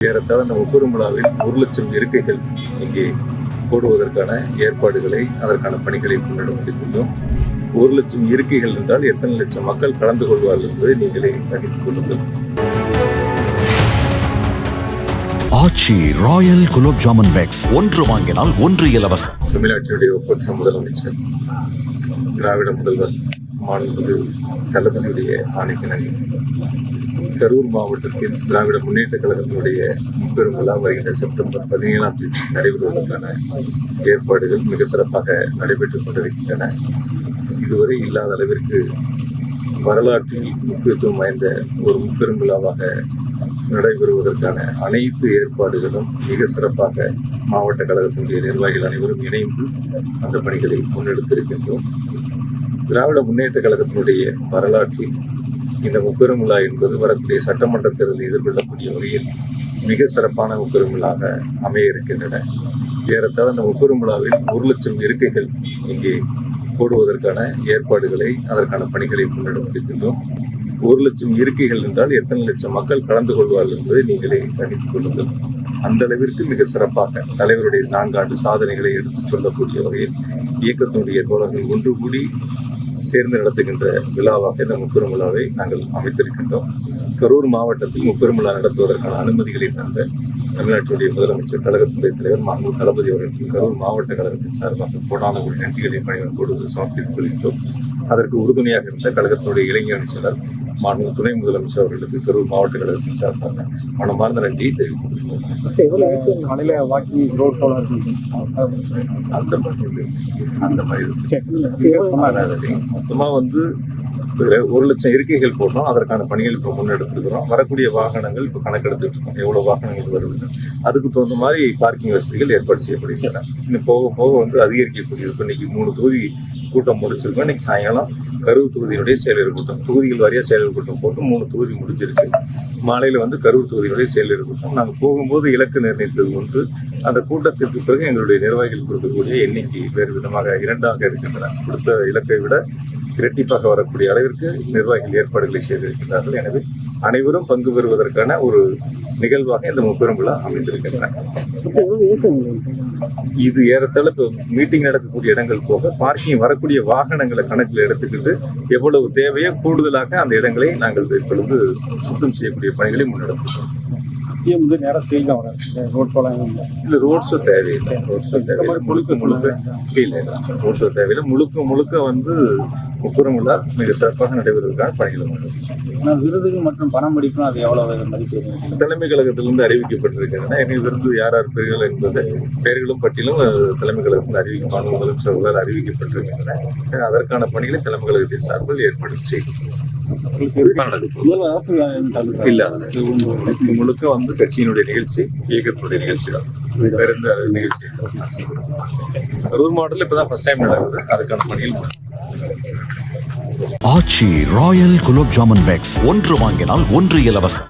ஏறத்தாழ இந்த முப்பெருமிழாவில் ஒரு லட்சம் இருக்கைகள் இங்கே போடுவதற்கான ஏற்பாடுகளை அதற்கான பணிகளை முடித்துள்ளோம் ஒரு லட்சம் இருக்கைகள் என்றால் எத்தனை லட்சம் மக்கள் கலந்து கொள்வார்கள் என்பதை நீங்களே கணித்துக் கொள்ளுங்கள். ஆச்சி ராயல் குலோப் ஜாமுன் பேக்ஸ் ஒன்று வாங்கினால் ஒன்று இலவசம். தமிழ்நாட்டினுடைய ஒப்பற்ற முதலமைச்சர் திராவிட முதல்வர் மாண்புமிகு தளபதியுடைய ஆணைக்கிணங்க கரூர் மாவட்டத்தில் திராவிட முன்னேற்ற கழகத்தினுடைய முப்பெரும் விழா வருகின்ற செப்டம்பர் பதினேழாம் தேதி நடைபெறுவதற்கான ஏற்பாடுகள் மிக சிறப்பாக நடைபெற்றுக் கொண்டிருக்கின்றன. இதுவரை இல்லாத அளவிற்கு வரலாற்றில் முக்கியத்துவம் வாய்ந்த ஒரு முப்பெரும் விழாவாக நடைபெறுவதற்கான அனைத்து ஏற்பாடுகளும் மிக சிறப்பாக மாவட்ட கழகத்தினுடைய நிர்வாகிகள் அனைவரும் இணைந்து அந்த பணிகளை முன்னெடுத்திருக்கின்றோம். திராவிட முன்னேற்ற கழகத்தினுடைய வரலாற்றில் இந்த முப்பெரும் விழா என்பது வரக்கூடிய சட்டமன்ற தேர்தலை எதிர்கொள்ளக்கூடிய வகையில் மிக சிறப்பான முப்பெரும் விழாக அமைய இருக்கின்றன ஏறத்தாழ அந்த முப்பெரும் விழாவில் ஒரு லட்சம் இருக்கைகள் இங்கே போடுவதற்கான ஏற்பாடுகளை அதற்கான பணிகளை முன்னெடுத்திருக்கின்றோம். ஒரு லட்சம் இருக்கைகள் என்றால் எத்தனை லட்சம் மக்கள் கலந்து கொள்வார்கள் என்பதை நீங்களே கணித்துக் கொள்ளுங்கள். அந்த அளவிற்கு மிக சிறப்பாக தலைவருடைய நான்காண்டு சாதனைகளை எடுத்துச் சொல்லக்கூடிய வகையில் இயக்கத்தினுடைய தோழர்கள் ஒன்று கூடி சேர்ந்து நடத்துகின்ற விழாவாக இந்த முப்பெரும் விழாவை நாங்கள் அமைத்திருக்கின்றோம். கரூர் மாவட்டத்தில் முப்பெரும் விழா நடத்துவதற்கான அனுமதிகளை தந்த தமிழ்நாட்டினுடைய முதலமைச்சர் கழகத்துடைய தலைவர் மாண்பு தளபதி அவர்களுக்கு கரூர் மாவட்ட கழகத்தின் சார்பாக கோடான ஒரு நன்றிகளை பணிகளோடு சமர்ப்பித்துக் கொள்கின்றோம். அதற்கு உறுதுணையாக இருந்த கழகத்தினுடைய இளைஞர் செயலர் மாண்பு துணை முதலமைச்சர் அவர்களுக்கு கரூர் மாவட்ட கழகத்தின் சார்பாக மனமார்ந்த நன்றியை தெரிவித்துக் அந்த மாதிரி அந்த மாதிரி இருக்கு. எவ்வளவு அதாவது மொத்தமா வந்து ஒரு லட்சம் இருக்கைகள் போடுறோம் அதற்கான பணிகள் இப்போ முன்னெடுத்துக்கிறோம் வரக்கூடிய வாகனங்கள் இப்போ கணக்கெடுத்துட்டு இருக்கோம் எவ்வளோ வாகனங்கள் வருது அதுக்கு தகுந்த மாதிரி பார்க்கிங் வசதிகள் ஏற்பாடு செய்யப்படுகின்றன. இன்னும் போக போக வந்து அதிகரிக்கக்கூடிய இப்போ இன்னைக்கு மூணு தொகுதி கூட்டம் முடிச்சிருக்கோம். இன்னைக்கு சாயங்காலம் கரூர் தொகுதியினுடைய செயலர் கூட்டம். தொகுதிகள் வாரியாக செயலர் கூட்டம் போட்டு மூணு தொகுதி முடிஞ்சிருக்கு. மாலையில் வந்து கரூர் தொகுதியினுடைய செயலர் கூட்டம். நாங்கள் போகும்போது இலக்கு நிர்ணயித்தது ஒன்று. அந்த கூட்டத்திற்கு பிறகு எங்களுடைய நிர்வாகிகள் கொடுக்கக்கூடிய எண்ணிக்கை வேறு விதமாக இரண்டாக இருக்கின்றன. கொடுத்த இலக்கை விட இரட்டிப்பாக வரக்கூடிய அளவிற்கு நிர்வாகிகள் ஏற்பாடுகளை செய்திருக்கிறார்கள் எனவே அனைவரும் பங்கு பெறுவதற்கான ஒரு நிகழ்வாக இந்த முப்பெரும் விழா அமைந்திருக்கின்றன. இது ஏறத்தாழ இப்போ மீட்டிங் நடக்கக்கூடிய இடங்கள் போக பார்க்கிங் வரக்கூடிய வாகனங்களை கணக்கில் எடுத்துக்கிட்டு எவ்வளவு தேவையோ கூடுதலாக அந்த இடங்களை நாங்கள் இப்பொழுது சுத்தம் செய்யக்கூடிய பணிகளை முன்னெடுக்கிறோம் சிஎம் வந்து நேரம் ஸ்டேஜ் தான் வர ரோட் போல இது ரோட் ஷோ தேவையில்லை. ரோட் ஷோ தேவையில்லை. முழுக்க முழுக்க இல்லை ரோட் ஷோ தேவையில்லை. முழுக்க முழுக்க வந்து முப்புறம் விழா மிக சிறப்பாக நடைபெறுவதற்கான பணிகளை ஆனால் விருதுகள் மற்றும் பணம் படிப்பும் அது எவ்வளவு மதிப்பு தலைமை கழகத்திலிருந்து அறிவிக்கப்பட்டிருக்கின்றன எனவே விருந்து யார் யார் பெறுகள் என்பது பெயர்களும் பட்டியலும் தலைமை கழகத்தில் அறிவிக்கப்பட்ட முதலமைச்சர் அவர்களால் அறிவிக்கப்பட்டிருக்கின்றன. அதற்கான பணிகளை தலைமை கழகத்தின் சார்பில் ஏற்பாடு செய்யும் இல்ல. முழுக்க முழுக்க வந்து கட்சியினுடைய நிகழ்ச்சி இயக்கத்தினுடைய நிகழ்ச்சி தான் வேற எந்த நிகழ்ச்சி கரூர் மாவட்டத்தில் இப்பதான் ஃபர்ஸ்ட் டைம் நடக்குது. அதுக்கான பணியில் ஆச்சி ராயல் குலோப் ஜாமுன் பேக்ஸ். ஒன்று வாங்கினால் ஒன்று இலவசம்.